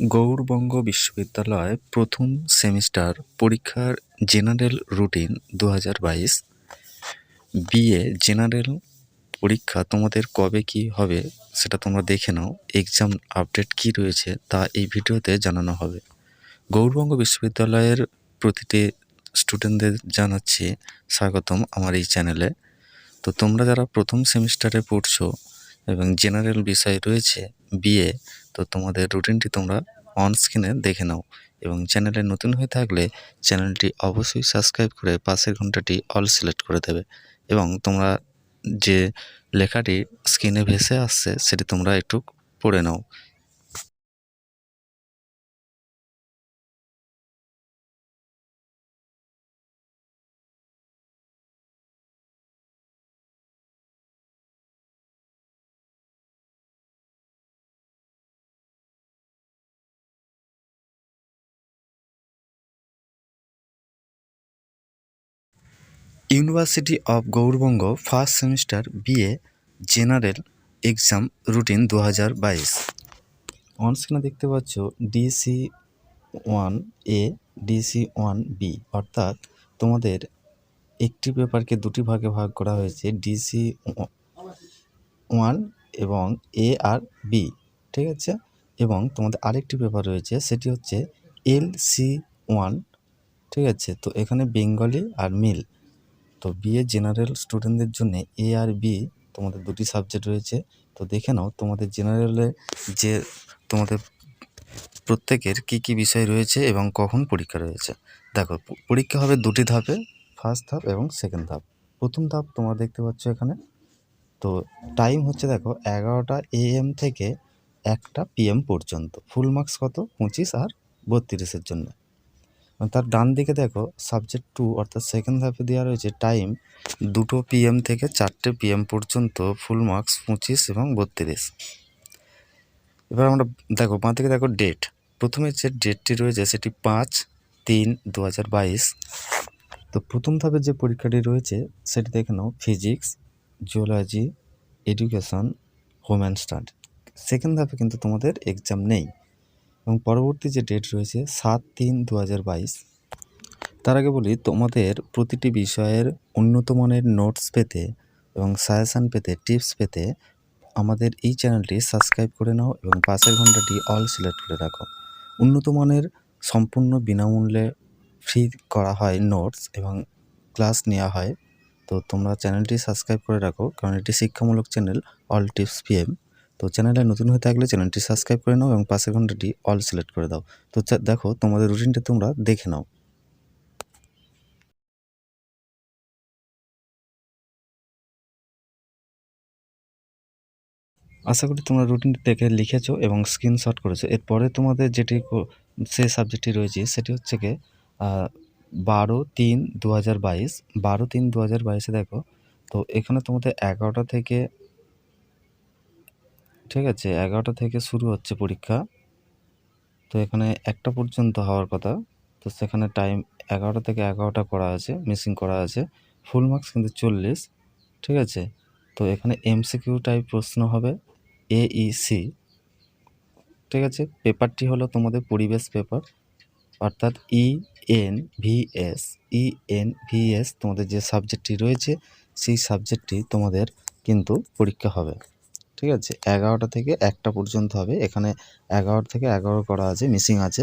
গৌড়বঙ্গ বিশ্ববিদ্যালয় প্রথম সেমিস্টার পরীক্ষার জেনারেল রুটিন দু হাজার বাইশ। বিএ জেনারেল পরীক্ষা তোমাদের কবে কি হবে সেটা তোমরা দেখে নাও। এক্সাম আপডেট কি রয়েছে তা এই ভিডিওতে জানানো হবে। গৌড়বঙ্গ বিশ্ববিদ্যালয়ের প্রতিটি স্টুডেন্টদের জানাচ্ছি স্বাগতম আমার এই চ্যানেলে। তো তোমরা যারা প্রথম সেমিস্টারে পড়ছো এবং জেনারেল বিষয় রয়েছে, বিএ তো তোমাদের রুটিনটি তোমরা অন স্ক্রিনে দেখে নাও এবং চ্যানেলে নতুন হয়ে থাকলে চ্যানেলটি অবশ্যই সাবস্ক্রাইব করে পাশের ঘন্টাটি অল সিলেক্ট করে দেবে এবং তোমরা যে লেখাটি স্ক্রিনে ভেসে আসছে সেটি তোমরা একটু পড়ে নাও। University of Gourbanga first semester BA general exam routine দু হাজার বাইশ। অন স্ক্রিনে দেখতে পাচ্ছ DC one A DC one B অর্থাৎ তোমাদের একটি পেপারকে দুটি ভাগে ভাগ করা হয়েছে ডিসি ওয়ান এবং এ আর বি ঠিক আছে? এবং তোমাদের আরেকটি পেপার রয়েছে, সেটি হচ্ছে এল সি ওয়ান ঠিক আছে? তো এখানে বেঙ্গলি আর মিল তো বিএ জেনারেল স্টুডেন্টদের জন্য এ আর বি তোমাদের দুটি সাবজেক্ট রয়েছে। তো দেখে নাও তোমাদের জেনারেলে যে তোমাদের প্রত্যেকের কি কি বিষয় রয়েছে এবং কখন পরীক্ষা রয়েছে। দেখো, পরীক্ষা হবে দুটি ধাপে ফার্স্ট ধাপ এবং সেকেন্ড ধাপ। প্রথম ধাপ তোমরা দেখতে পাচ্ছ এখানে। তো টাইম হচ্ছে দেখো এগারোটা এএম থেকে একটা পিএম পর্যন্ত। ফুল মার্কস কত? পঁচিশ আর বত্রিশের জন্য। তার ডান দিকে দেখো সাবজেক্ট টু অর্থাৎ সেকেন্ড ধাপে দেওয়া রয়েছে টাইম দুটো পিএম থেকে চারটে পিএম পর্যন্ত ফুল মার্কস পঁচিশ এবং বত্রিশ। এবার আমরা দেখো, বাঁ দিকে দেখো ডেট প্রথমে যে ডেটটি রয়েছে, সেটি পাঁচ তিন দু তো প্রথম ধাপের যে পরীক্ষাটি রয়েছে, সেটি দেখে নাও physics geology education home and study second ধাপে কিন্তু তোমাদের এক্সাম নেই। এবং পরবর্তী যে ডেট রয়েছে সাত তিন দু তার আগে বলি তোমাদের প্রতিটি বিষয়ের উন্নত মানের নোটস পেতে এবং সাজেশান পেতে টিপস পেতে আমাদের এই চ্যানেলটি সাবস্ক্রাইব করে নাও এবং পাশের ঘন্টাটি অল সিলেক্ট করে রাখো। উন্নত মানের সম্পূর্ণ বিনামূল্যে ফ্রি করা হয় নোটস এবং ক্লাস নেওয়া হয়। তো তোমরা চ্যানেলটি সাবস্ক্রাইব করে রাখো, কারণ এটি শিক্ষামূলক চ্যানেল অল টিপস পিএম তো চ্যানেলে নতুন হয়ে থাকলে চ্যানেলটি সাবস্ক্রাইব করে নাও এবং পাশের ঘন্টাটি অল সিলেক্ট করে দাও। তো দেখো তোমাদের রুটিনটা তোমরা দেখে নাও। আশা করি তোমরা রুটিনটি দেখে লিখেছো এবং স্ক্রিনশট করেছ। এরপরে তোমাদের যেটি সে সাবজেক্টটি রয়েছে সেটি হচ্ছে গিয়ে বারো তিন দু হাজার বাইশ। বারো তিন দু হাজার বাইশে দেখো, তো এখানে তোমাদের এগারোটা থেকে ঠিক আছে এগারোটা থেকে শুরু হচ্ছে পরীক্ষা। তো এখানে একটা পর্যন্ত হওয়ার কথা। তো সেখানে টাইম এগারোটা থেকে এগারোটা করা আছে মিসিং করা আছে। ফুল মার্কস কিন্তু চল্লিশ, ঠিক আছে? তো এখানে এমসিকিউ টাইপ প্রশ্ন হবে এইসি ঠিক আছে? পেপারটি হলো তোমাদের পরিবেশ পেপার অর্থাৎ E N V S E N V S তোমাদের যে সাবজেক্টটি রয়েছে, সেই সাবজেক্টটি তোমাদের কিন্তু পরীক্ষা হবে। ঠিক আছে? এগারোটা থেকে একটা পর্যন্ত হবে। এখানে এগারো থেকে এগারো করা আছে মিসিং আছে।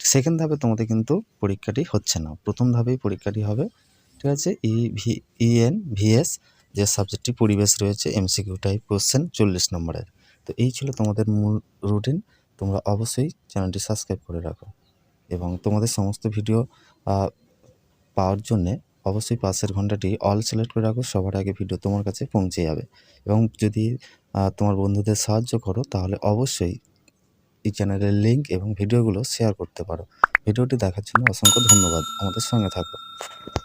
সেকেন্ড ধাপে তোমাদের কিন্তু পরীক্ষাটি হচ্ছে না। প্রথম ধাপেই পরীক্ষাটি হবে, ঠিক আছে? ই ভি ইএন ভিএস যে সাবজেক্টটি পরিবেশ রয়েছে এমসিকিউ টাইপ কোশ্চেন চল্লিশ নম্বরের। তো এই ছিল তোমাদের মূল রুটিন তোমরা অবশ্যই চ্যানেলটি সাবস্ক্রাইব করে রাখো। এবং তোমাদের সমস্ত ভিডিও পাওয়ার জন্যে অবশ্যই পাশের ঘন্টাটি অল সিলেক্ট করে রাখো, সবার আগে ভিডিও তোমার কাছে পৌঁছে যাবে। এবং যদি তোমার বন্ধুদের সাহায্য করো, তাহলে অবশ্যই এই চ্যানেলের লিঙ্ক এবং ভিডিওগুলো শেয়ার করতে পারো। ভিডিওটি দেখার জন্য অসংখ্য ধন্যবাদ। আমাদের সঙ্গে থাকো।